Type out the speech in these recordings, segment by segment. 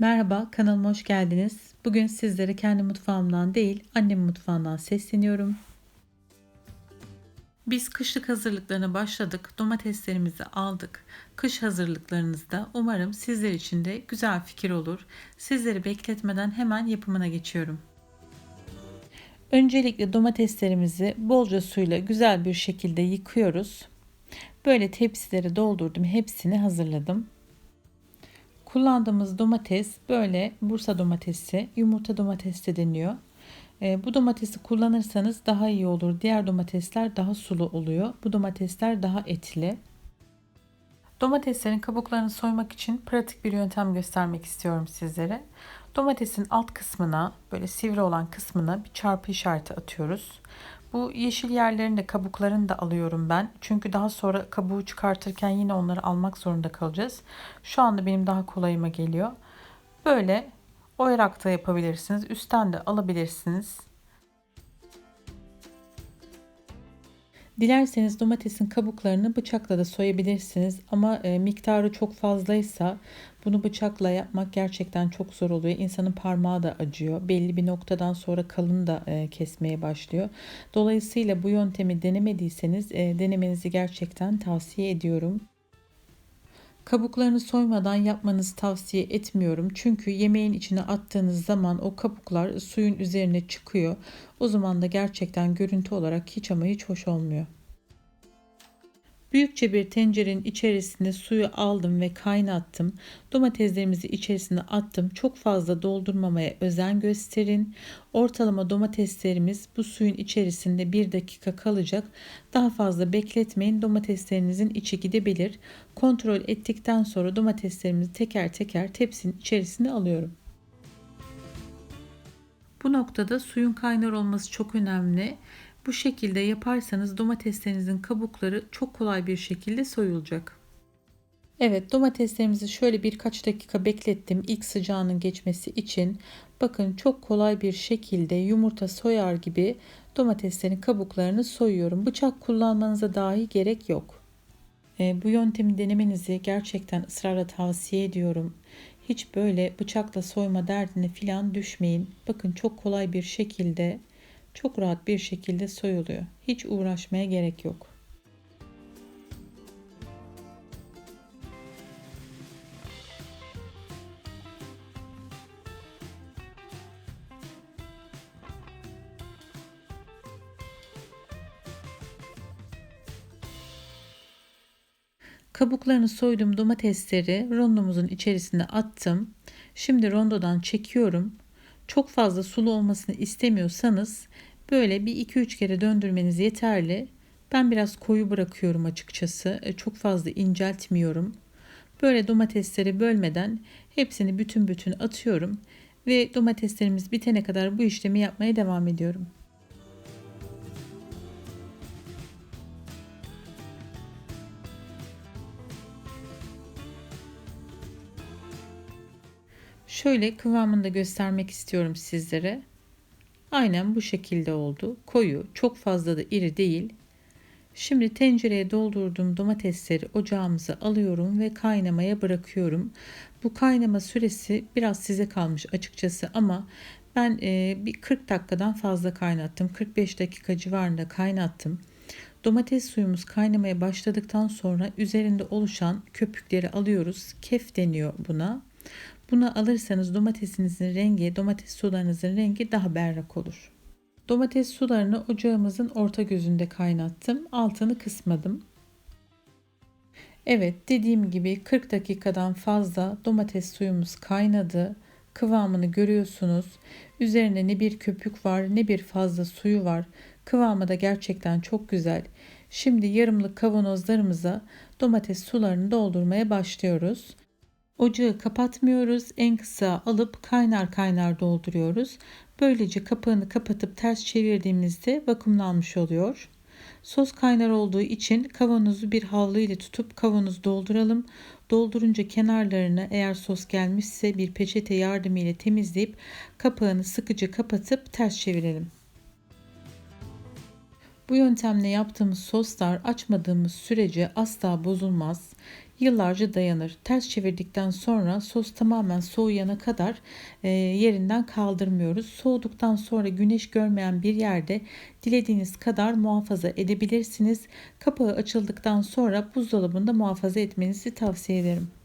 Merhaba, kanalıma hoş geldiniz. Bugün sizlere kendi mutfağımdan değil, annemin mutfağından sesleniyorum. Biz kışlık hazırlıklarına başladık. Domateslerimizi aldık. Kış hazırlıklarınızda umarım sizler için de güzel fikir olur. Sizleri bekletmeden hemen yapımına geçiyorum. Öncelikle domateslerimizi bolca suyla güzel bir şekilde yıkıyoruz. Böyle tepsilere doldurdum. Hepsini hazırladım. Kullandığımız domates böyle Bursa domatesi, yumurta domatesi deniyor. E, bu domatesi kullanırsanız daha iyi olur. Diğer domatesler daha sulu oluyor. Bu domatesler daha etli. Domateslerin kabuklarını soymak için pratik bir yöntem göstermek istiyorum sizlere. Domatesin alt kısmına böyle sivri olan kısmına bir çarpı işareti atıyoruz. Bu yeşil yerlerin de kabuklarını da alıyorum ben. Çünkü daha sonra kabuğu çıkartırken yine onları almak zorunda kalacağız. Şu anda benim daha kolayıma geliyor. Böyle oyarak da yapabilirsiniz. Üstten de alabilirsiniz. Dilerseniz domatesin kabuklarını bıçakla da soyabilirsiniz ama e, miktarı çok fazlaysa bunu bıçakla yapmak gerçekten çok zor oluyor. İnsanın parmağı da acıyor. Belli bir noktadan sonra kalın da e, kesmeye başlıyor. Dolayısıyla bu yöntemi denemediyseniz e, denemenizi gerçekten tavsiye ediyorum. Kabuklarını soymadan yapmanızı tavsiye etmiyorum. Çünkü yemeğin içine attığınız zaman o kabuklar suyun üzerine çıkıyor. O zaman da gerçekten görüntü olarak hiç ama hiç hoş olmuyor. Büyükçe bir tencerenin içerisinde suyu aldım ve kaynattım. Domateslerimizi içerisine attım. Çok fazla doldurmamaya özen gösterin. Ortalama domateslerimiz bu suyun içerisinde bir dakika kalacak. Daha fazla bekletmeyin. Domateslerinizin içi gidebilir. Kontrol ettikten sonra domateslerimizi teker teker tepsinin içerisine alıyorum. Bu noktada suyun kaynar olması çok önemli. Bu şekilde yaparsanız domateslerinizin kabukları çok kolay bir şekilde soyulacak. Evet domateslerimizi şöyle birkaç dakika beklettim ilk sıcağının geçmesi için. Bakın çok kolay bir şekilde yumurta soyar gibi domateslerin kabuklarını soyuyorum. Bıçak kullanmanıza dahi gerek yok. E, bu yöntemi denemenizi gerçekten ısrarla tavsiye ediyorum. Hiç böyle bıçakla soyma derdine filan düşmeyin. Bakın çok kolay bir şekilde çok rahat bir şekilde soyuluyor. Hiç uğraşmaya gerek yok. Kabuklarını soydum domatesleri rondomuzun içerisine attım. Şimdi rondodan çekiyorum. Çok fazla sulu olmasını istemiyorsanız böyle bir 2-3 kere döndürmeniz yeterli. Ben biraz koyu bırakıyorum açıkçası. E, çok fazla inceltmiyorum. Böyle domatesleri bölmeden hepsini bütün bütün atıyorum ve domateslerimiz bitene kadar bu işlemi yapmaya devam ediyorum. Şöyle kıvamını da göstermek istiyorum sizlere. Aynen bu şekilde oldu. Koyu, çok fazla da iri değil. Şimdi tencereye doldurduğum domatesleri ocağımıza alıyorum ve kaynamaya bırakıyorum. Bu kaynama süresi biraz size kalmış açıkçası ama ben e, bir 40 dakikadan fazla kaynattım. 45 dakika civarında kaynattım. Domates suyumuz kaynamaya başladıktan sonra üzerinde oluşan köpükleri alıyoruz. Kef deniyor buna. Bunu alırsanız domatesinizin rengi, domates sularınızın rengi daha berrak olur. Domates sularını ocağımızın orta gözünde kaynattım. Altını kısmadım. Evet dediğim gibi 40 dakikadan fazla domates suyumuz kaynadı. Kıvamını görüyorsunuz. Üzerine ne bir köpük var ne bir fazla suyu var. Kıvamı da gerçekten çok güzel. Şimdi yarımlık kavanozlarımıza domates sularını doldurmaya başlıyoruz. Ocağı kapatmıyoruz. En kısa alıp kaynar kaynar dolduruyoruz. Böylece kapağını kapatıp ters çevirdiğimizde vakumlanmış oluyor. Sos kaynar olduğu için kavanozu bir havlu ile tutup kavanozu dolduralım. Doldurunca kenarlarını eğer sos gelmişse bir peçete yardımıyla temizleyip kapağını sıkıca kapatıp ters çevirelim. Bu yöntemle yaptığımız soslar açmadığımız sürece asla bozulmaz. Yıllarca dayanır. Ters çevirdikten sonra sos tamamen soğuyana kadar e, yerinden kaldırmıyoruz. Soğuduktan sonra güneş görmeyen bir yerde dilediğiniz kadar muhafaza edebilirsiniz. Kapağı açıldıktan sonra buzdolabında muhafaza etmenizi tavsiye ederim.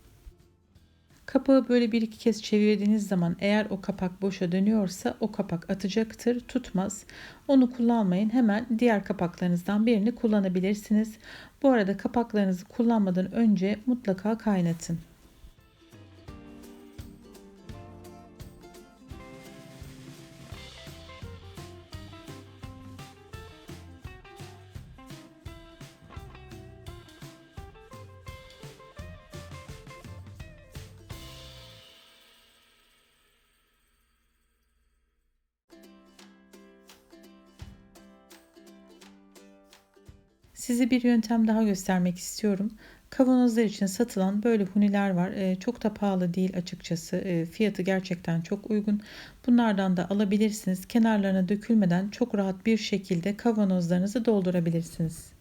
Kapağı böyle bir iki kez çevirdiğiniz zaman eğer o kapak boşa dönüyorsa o kapak atacaktır, tutmaz. Onu kullanmayın. Hemen diğer kapaklarınızdan birini kullanabilirsiniz. Bu arada kapaklarınızı kullanmadan önce mutlaka kaynatın. Size bir yöntem daha göstermek istiyorum. Kavanozlar için satılan böyle huniler var. E, çok da pahalı değil açıkçası. E, fiyatı gerçekten çok uygun. Bunlardan da alabilirsiniz. Kenarlarına dökülmeden çok rahat bir şekilde kavanozlarınızı doldurabilirsiniz.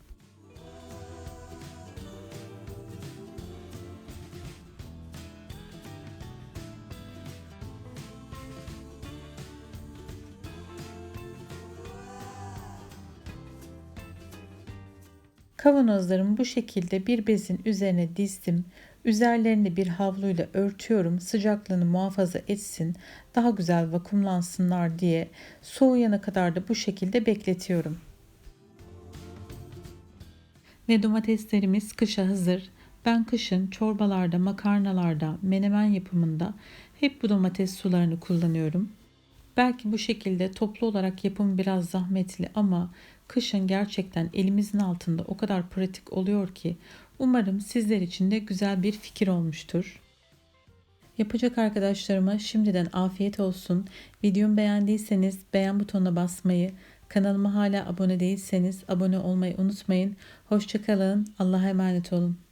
Kavanozlarımı bu şekilde bir bezin üzerine dizdim. Üzerlerini bir havluyla örtüyorum. Sıcaklığını muhafaza etsin. Daha güzel vakumlansınlar diye soğuyana kadar da bu şekilde bekletiyorum. Ve domateslerimiz kışa hazır. Ben kışın çorbalarda, makarnalarda, menemen yapımında hep bu domates sularını kullanıyorum. Belki bu şekilde toplu olarak yapım biraz zahmetli ama kışın gerçekten elimizin altında o kadar pratik oluyor ki umarım sizler için de güzel bir fikir olmuştur. Yapacak arkadaşlarıma şimdiden afiyet olsun. Videomu beğendiyseniz beğen butonuna basmayı, kanalıma hala abone değilseniz abone olmayı unutmayın. Hoşçakalın. Allah'a emanet olun.